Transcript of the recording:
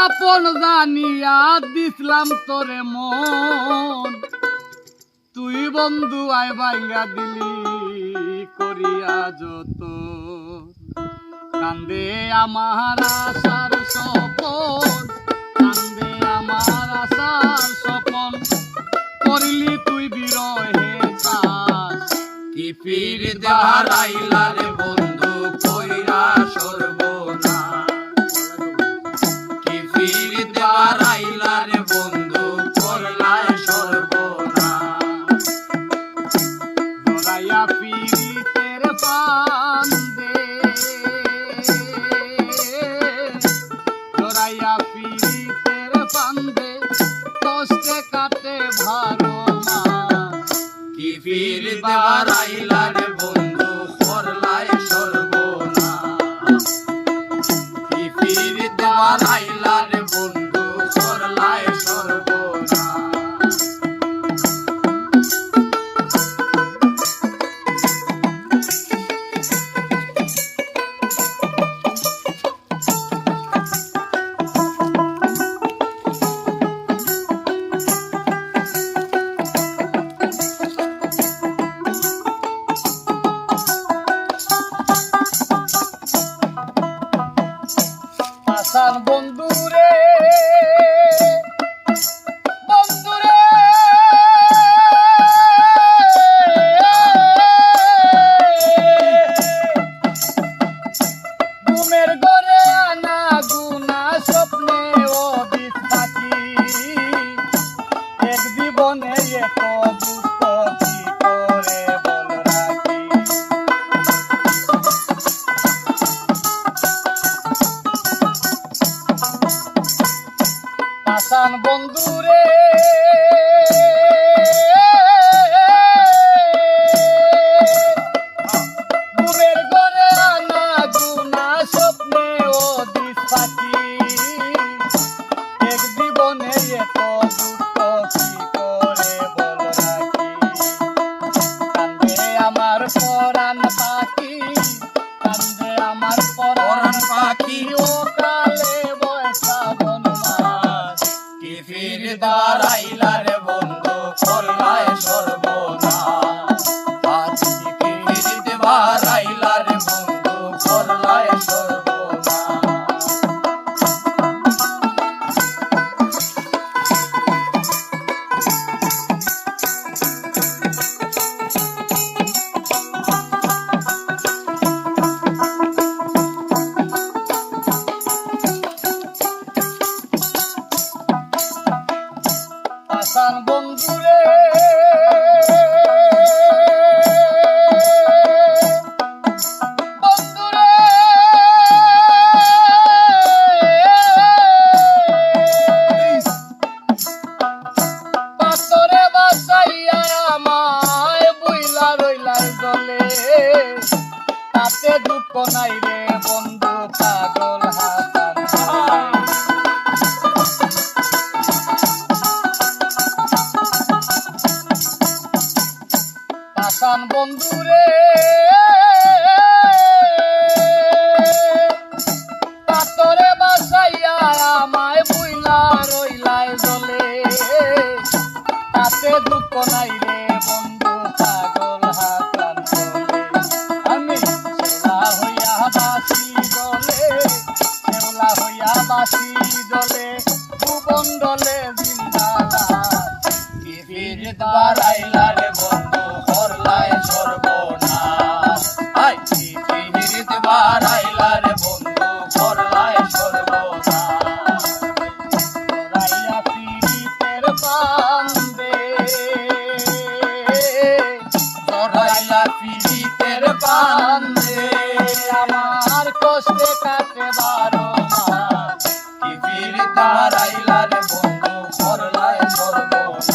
আপন জানিয়া দিসলাম তোরে মন। তুই বন্ধু আয় বাইঙ্গা দিলি করিয়া যত কান্দে আমার আশার সপন কান্দে আমার আশার সপন করিলি তুই বিরহে কি পীর দেওয়ার আইলার পীর দেওয়ার আইলার বন্ধু করলায় সর্বনা পীর দেওয়ার আসান বন্ধুরে। ফির দুঃখ নাই রে বন্ধু পাগল হাতান ভাই। আসান বন্ধুরে বাড়াইলা রে বন্ধু করলাই সর্বনাশ আই পৃথিবীত বাড়াইলা রে বন্ধু করলাই সর্বনাশ। রাইয়া পীড়িতের পান্দে রাইলা পীড়িতের পান্দে আমার কষ্টে কাটে বারো মাস পীড়িত বাড়াইলা রে বন্ধু করলাই সর্বনাশ।